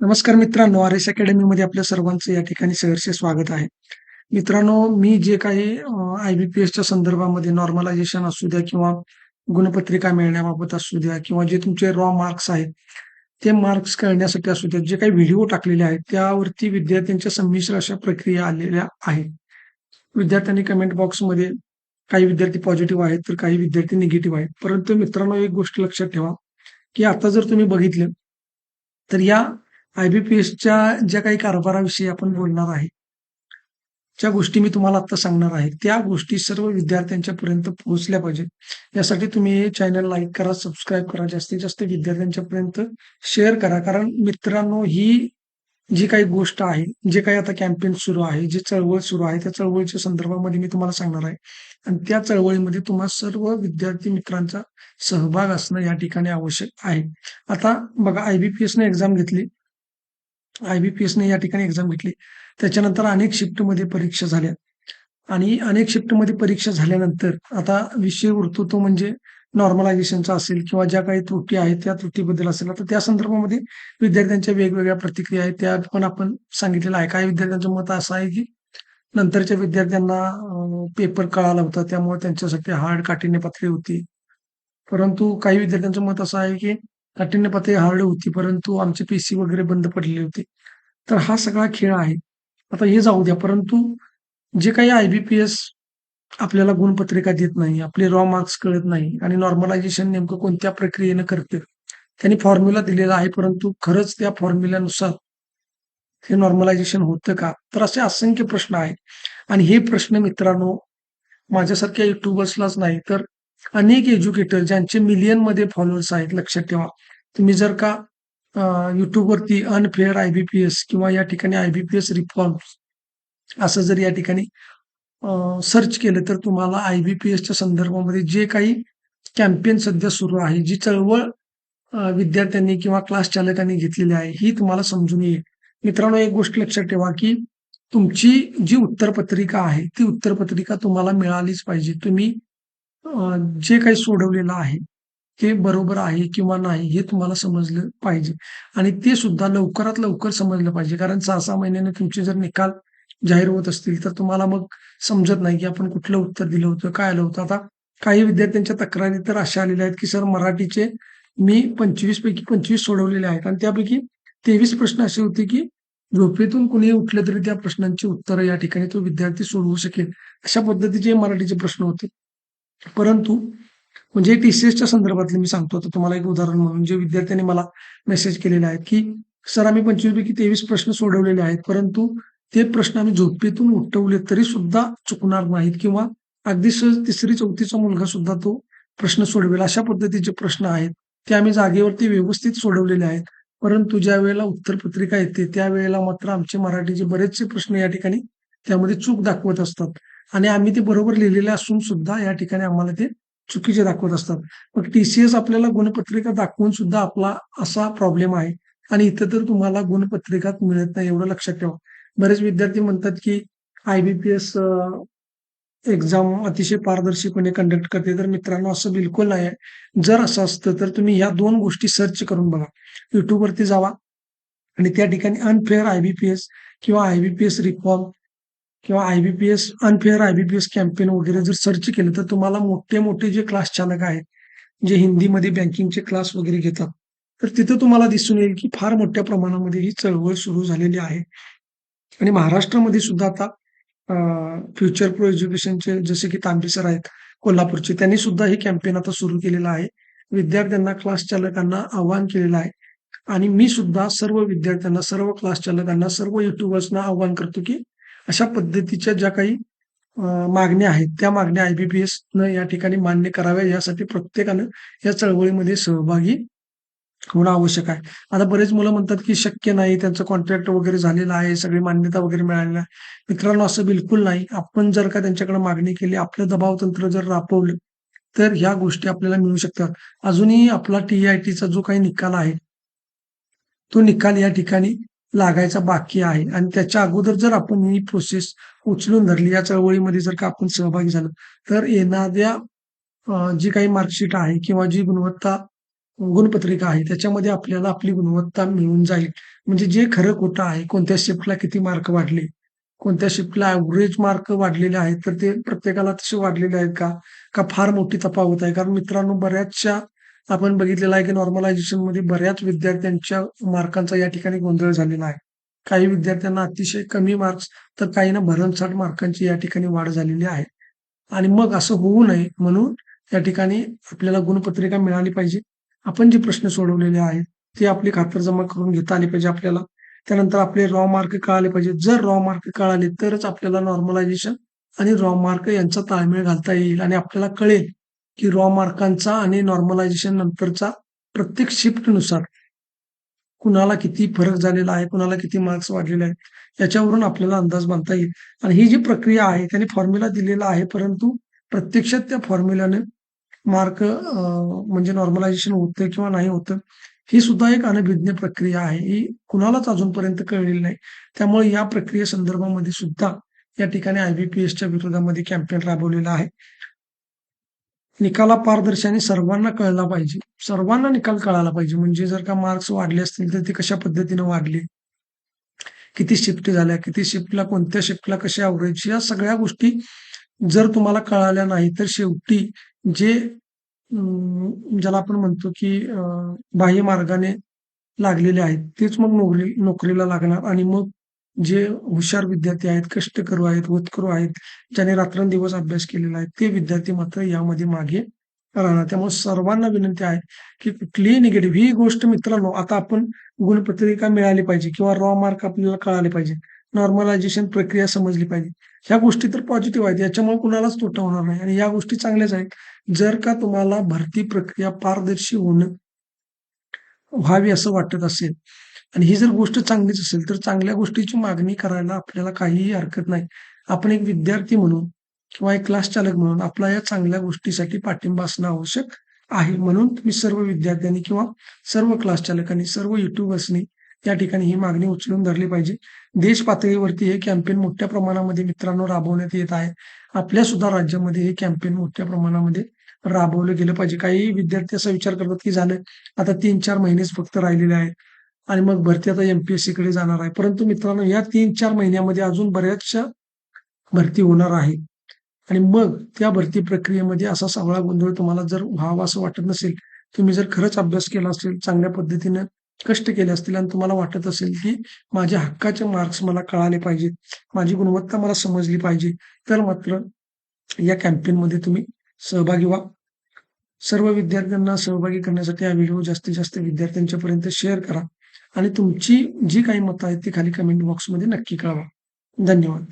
नमस्कार मित्रांनो, आर-एस अकॅडमीमध्ये आपल्या सर्वांचं या ठिकाणी सहर्ष स्वागत आहे. मित्रांनो, मी जे काही आय-बी-पी-एसच्या संदर्भामध्ये नॉर्मलायझेशन असू द्या किंवा गुणपत्रिका मिळण्याबाबत असू द्या किंवा जे तुमचे रॉ मार्क्स आहेत, ते मार्क्स कळण्यासाठी असू द्या, जे काही व्हिडिओ टाकलेले आहेत, त्यावरती विद्यार्थ्यांच्या संमिश्र अशा प्रक्रिया आलेल्या आहेत. विद्यार्थ्यांनी कमेंट बॉक्समध्ये काही विद्यार्थी पॉझिटिव्ह आहेत, तर काही विद्यार्थी निगेटिव्ह आहेत. परंतु मित्रांनो, एक गोष्ट लक्षात ठेवा, की आता जर तुम्ही बघितलं, तर या आयबीपीएसच्या ज्या काही कारभाराविषयी आपण बोलणार आहे, ज्या गोष्टी मी तुम्हाला आता सांगणार आहे, त्या गोष्टी सर्व विद्यार्थ्यांच्या पर्यंत पोहोचल्या पाहिजेत. यासाठी तुम्ही हे चॅनल लाईक करा, सबस्क्राईब करा, जास्तीत जास्त विद्यार्थ्यांच्या पर्यंत शेअर करा. कारण मित्रांनो, ही जी काही गोष्ट आहे, जे काही आता कॅम्पेन सुरू आहे, जी चळवळ सुरू आहे, त्या चळवळीच्या संदर्भामध्ये मी तुम्हाला सांगणार आहे. आणि त्या चळवळीमध्ये तुम्हाला सर्व विद्यार्थी मित्रांचा सहभाग असणं या ठिकाणी आवश्यक आहे. आता बघा आय-बी-पी-एसने एक्झाम घेतली. आय-बी-पी-एसने या ठिकाणी एक्झाम घेतली. त्याच्यानंतर अनेक शिफ्टमध्ये परीक्षा झाल्या आणि अनेक शिफ्टमध्ये परीक्षा झाल्यानंतर आता विषय उरतो तो म्हणजे नॉर्मलायझेशनचा असेल किंवा ज्या काही त्रुटी आहेत त्या त्रुटीबद्दल असेल. आता त्या संदर्भामध्ये विद्यार्थ्यांच्या वेगवेगळ्या प्रतिक्रिया आहेत, त्या पण आपण सांगितलेलं आहे. काही विद्यार्थ्यांचं मत असं आहे, की नंतरच्या विद्यार्थ्यांना पेपर कळाला होता, त्यामुळे त्यांच्यासाठी हार्ड काठीने पातळी होती. परंतु काही विद्यार्थ्यांचं मत असं आहे, की काठिण्य पातळी हार्ड होती, परंतु आमचे पीसी वगैरे बंद पडलेले होते. तर हा सगळा खेळ आहे. आता हे जाऊ द्या, परंतु जे काही आय-बी-पी-एस आपल्याला गुणपत्रिका देत नाही, आपले रॉ मार्क्स कळत नाही आणि नॉर्मलायझेशन नेमकं कोणत्या प्रक्रियेनं करते. त्यांनी फॉर्म्युला दिलेला आहे, परंतु खरंच त्या फॉर्म्युल्यानुसार हे नॉर्मलायझेशन होतं का? तर असे असंख्य प्रश्न आहेत आणि हे प्रश्न मित्रांनो माझ्यासारख्या युट्यूबर्सलाच नाही, तर अनेक एज्युकेटर ज्यांचे मिलियनमध्ये फॉलोअर्स आहेत, लक्षात ठेवा. तुम्ही जर का युट्यूबवरती अनफेअर आय-बी-पी-एस किंवा या ठिकाणी आय-बी-पी-एस रिफॉर्म्स असं जर या ठिकाणी सर्च केलं, तर तुम्हाला आय-बी-पी-एसच्या संदर्भामध्ये जे काही कॅम्पेन सध्या सुरू आहे, जी चळवळ विद्यार्थ्यांनी किंवा क्लास चालकांनी घेतलेली आहे, ही तुम्हाला समजून येईल. मित्रांनो, एक गोष्ट लक्षात ठेवा, की तुमची जी उत्तरपत्रिका आहे, ती उत्तरपत्रिका तुम्हाला मिळालीच पाहिजे. तुम्ही जे काही सोडवलेलं आहे, ते बरोबर आहे किंवा नाही हे तुम्हाला समजलं पाहिजे आणि ते सुद्धा लवकरात लवकर समजलं पाहिजे. कारण 6-6 महिन्याने तुमचे जर निकाल जाहीर होत असतील, तर तुम्हाला मग समजत नाही, की आपण कुठलं उत्तर दिलं होतं, काय आलं होतं. आता काही विद्यार्थ्यांच्या तक्रारी तर अशा आलेल्या आहेत, की सर मराठीचे मी 25 पैकी 25 सोडवलेले आहेत आणि त्यापैकी 23 प्रश्न असे होते, की झोपेतून कुणीही उठलं तरी त्या प्रश्नांची उत्तरं या ठिकाणी तो विद्यार्थी सोडवू शकेल. अशा पद्धतीचे मराठीचे प्रश्न होते. परंतु म्हणजे टी-सी-एसच्या संदर्भातले मी सांगतो आता तुम्हाला एक उदाहरण म्हणून, जे विद्यार्थ्यांनी मला मेसेज केलेले आहेत, की सर आम्ही 25 पैकी 23 प्रश्न सोडवलेले आहेत, परंतु ते प्रश्न आम्ही झोपेतून उठवले तरी सुद्धा चुकणार नाहीत किंवा अगदी सहज 3री-4थीचा मुलगा सुद्धा तो प्रश्न सोडवेल, अशा पद्धतीचे प्रश्न आहेत. ते आम्ही जागेवरती व्यवस्थित सोडवलेले आहेत. परंतु ज्या वेळेला उत्तरपत्रिका येते, त्यावेळेला मात्र आमचे मराठीचे बरेचसे प्रश्न या ठिकाणी त्यामध्ये चूक दाखवत असतात आणि आम्ही ते बरोबर लिहिलेले असून सुद्धा या ठिकाणी आम्हाला ते चुकीचे दाखवत असतात. मग टी-सी-एस आपल्याला गुणपत्रिका दाखवून सुद्धा आपला असा प्रॉब्लेम आहे आणि इथं तर तुम्हाला गुणपत्रिकाच मिळत नाही, एवढं लक्षात ठेवा. बरेच विद्यार्थी म्हणतात, की आय-बी-पी-एस एक्झाम अतिशय पारदर्शीपणे कंडक्ट करते. तर मित्रांनो असं बिलकुल नाही आहे. जर असं असतं, तर तुम्ही ह्या दोन गोष्टी सर्च करून बघा. युट्यूबवरती जावा आणि त्या ठिकाणी अनफेअर आय-बी-पी-एस किंवा आय-बी-पी-एस रिफॉर्म किंवा आय-बी-पी-एस अनफेअर आय-बी-पी-एस कॅम्पेन वगैरे जर सर्च केलं, तर तुम्हाला मोठे-मोठे जे क्लास चालक आहेत, जे हिंदीमध्ये बँकिंगचे क्लास वगैरे घेतात, तर तिथं तुम्हाला दिसून येईल, की फार मोठ्या प्रमाणामध्ये ही चळवळ सुरू झालेली आहे. आणि महाराष्ट्रामध्ये सुद्धा आता फ्युचर प्रो एज्युकेशनचे जसे की तांबे सर आहेत कोल्हापूरचे, त्यांनी सुद्धा हे कॅम्पेन आता सुरू केलेलं आहे. विद्यार्थ्यांना, क्लास चालकांना आवाहन केलेलं आहे आणि मी सुद्धा सर्व विद्यार्थ्यांना, सर्व क्लास चालकांना, सर्व युट्यूबर्सना आवाहन करतो, की अशा पद्धतीच्या ज्या काही मागण्या आहेत, त्या मागण्या आय-बी-पी-एसनं या ठिकाणी मान्य कराव्या, यासाठी प्रत्येकानं या चळवळीमध्ये सहभागी होणं आवश्यक आहे. आता बरेच मुलं म्हणतात, की शक्य नाही, त्यांचं कॉन्ट्रॅक्ट वगैरे झालेलं आहे, सगळी मान्यता वगैरे मिळालेली आहे. मित्रांनो असं बिलकुल नाही. आपण जर का त्यांच्याकडे मागणी केली, आपलं दबाव तंत्र जर राबवलं, तर ह्या गोष्टी आपल्याला मिळू शकतात. अजूनही आपला टी-आय-टीचा जो काही निकाल आहे तो निकाल या ठिकाणी लागायचा बाकी आहे आणि त्याच्या अगोदर जर आपण ही प्रोसेस उचलून धरली, या चळवळीमध्ये जर का आपण सहभागी झालो, तर येणाऱ्या जी काही मार्कशीट आहे किंवा जी गुणवत्ता गुणपत्रिका आहे त्याच्यामध्ये आपल्याला आपली गुणवत्ता मिळून जाईल. म्हणजे जे खरं खोटं आहे, कोणत्या शिफ्टला किती मार्क वाढले, कोणत्या शिफ्टला ॲव्हरेज मार्क वाढलेले आहेत, तर ते प्रत्येकाला तसे वाढलेले आहेत का? का फार मोठी तफावत आहे? कारण मित्रांनो बऱ्याचशा आपण बघितलेलं आहे की नॉर्मलायझेशनमध्ये बऱ्याच विद्यार्थ्यांच्या मार्कांचा या ठिकाणी गोंधळ झालेला आहे. काही विद्यार्थ्यांना अतिशय कमी मार्क्स तर काहींना भरमसाठ मार्कांची या ठिकाणी वाढ झालेली आहे. आणि मग असं होऊ नये म्हणून या ठिकाणी आपल्याला गुणपत्रिका मिळाली पाहिजे. आपण जे प्रश्न सोडवलेले आहेत, ते आपली खातरजमा करून घेता आली पाहिजे आपल्याला. त्यानंतर आपले रॉ मार्क कळाले पाहिजे. जर रॉ मार्क कळाले तरच आपल्याला नॉर्मलायझेशन आणि रॉ मार्क यांचा ताळमेळ घालता येईल आणि आपल्याला कळेल, की रॉ मार्कांचा आणि नॉर्मलायझेशन नंतरचा प्रत्येक शिफ्टनुसार कुणाला किती फरक झालेला आहे, कुणाला किती मार्क्स वाढलेले आहेत, याच्यावरून आपल्याला अंदाज बांधता येईल. आणि ही जी प्रक्रिया आहे त्याने फॉर्म्युला दिलेला आहे, परंतु प्रत्यक्षात त्या फॉर्म्युल्याने मार्क म्हणजे नॉर्मलायझेशन होतं किंवा नाही होतं, ही सुद्धा एक अनभिज्ञ प्रक्रिया आहे. ही कुणालाच अजूनपर्यंत कळलेली नाही. त्यामुळे या प्रक्रिये संदर्भामध्ये सुद्धा या ठिकाणी आय-बी-पी-एसच्या विरोधामध्ये कॅम्पेन राबवलेला आहे. निकाला पारदर्शाने सर्वांना कळला पाहिजे. सर्वांना निकाल कळाला पाहिजे. म्हणजे जर का मार्क्स वाढले असतील, तर ते कशा पद्धतीने वाढले? किती शिफ्ट झाल्या, किती शिफ्टला कोणत्या शिफ्टला कशा एव्हरेज या सगळ्या गोष्टी जर तुम्हाला कळाल्या नाही, तर शेवटी जे ज्याला आपण म्हणतो की बाह्य मार्गाने लागलेले आहेत, तेच मग नोकरी नोकरीला लागणार आणि मग जे हुशार विद्यार्थी आहेत, कष्टकरू आहेत, होतकरू आहेत, ज्याने रात्रंदिवस अभ्यास केलेला आहे, ते विद्यार्थी मात्र यामध्ये मागे राहणार. त्यामुळे सर्वांना विनंती आहे, की कुठलीही निगेटिव्ह ही गोष्ट मित्रांनो आता आपण गुणपत्रिका मिळाली पाहिजे किंवा रॉ मार्क आपल्याला कळाले पाहिजे. नॉर्मलायझेशन प्रक्रिया समजली पाहिजे. ह्या गोष्टी तर पॉझिटिव्ह आहेत. याच्यामुळे कुणालाच तोटा होणार नाही आणि या गोष्टी चांगल्याच आहेत. जर का तुम्हाला भरती प्रक्रिया पारदर्शी होणं व्हावी असं वाटत असेल आणि ही जर गोष्ट चांगलीच असेल, तर चांगल्या गोष्टीची मागणी करायला आपल्याला काहीही हरकत नाही. आपण एक विद्यार्थी म्हणून किंवा एक क्लास चालक म्हणून आपला या चांगल्या गोष्टीसाठी पाठिंबा असणं आवश्यक आहे. म्हणून तुम्ही सर्व विद्यार्थ्यांनी किंवा सर्व क्लास चालकांनी, सर्व युट्यूबर्सनी या ठिकाणी ही मागणी उचलून धरली पाहिजे. देश पातळीवरती हे कॅम्पेन मोठ्या प्रमाणामध्ये मित्रांनो राबवण्यात येत आहे. आपल्या सुद्धा राज्यामध्ये हे कॅम्पेन मोठ्या प्रमाणामध्ये राबवलं गेलं पाहिजे. काही विद्यार्थी असा विचार करतात, की झालं आता तीन-चार महिनेच फक्त राहिलेले आहेत आणि मग भरती आता एमपीएससी कडे जाणार आहे. परंतु मित्रांनो या तीन-चार महिन्यामध्ये अजून बऱ्याचशा भरती होणार आहे आणि मग त्या भरती प्रक्रियेमध्ये असा सगळा गोंधळ तुम्हाला जर व्हावा असं वाटत नसेल, तुम्ही जर खरंच अभ्यास केला असेल, चांगल्या पद्धतीनं कष्ट केले असतील आणि तुम्हाला वाटत असेल, की माझ्या हक्काचे मार्क्स मला कळाले पाहिजेत, माझी गुणवत्ता मला समजली पाहिजे, तर मात्र या कॅम्पेनमध्ये तुम्ही सहभागी व्हा. सर्व विद्यार्थ्यांना सहभागी करण्यासाठी हा व्हिडिओ जास्तीत जास्त विद्यार्थ्यांच्यापर्यंत शेअर करा आणि तुमची जी काही मतं आहेत ती खाली कमेंट बॉक्समध्ये नक्की कळवा. धन्यवाद.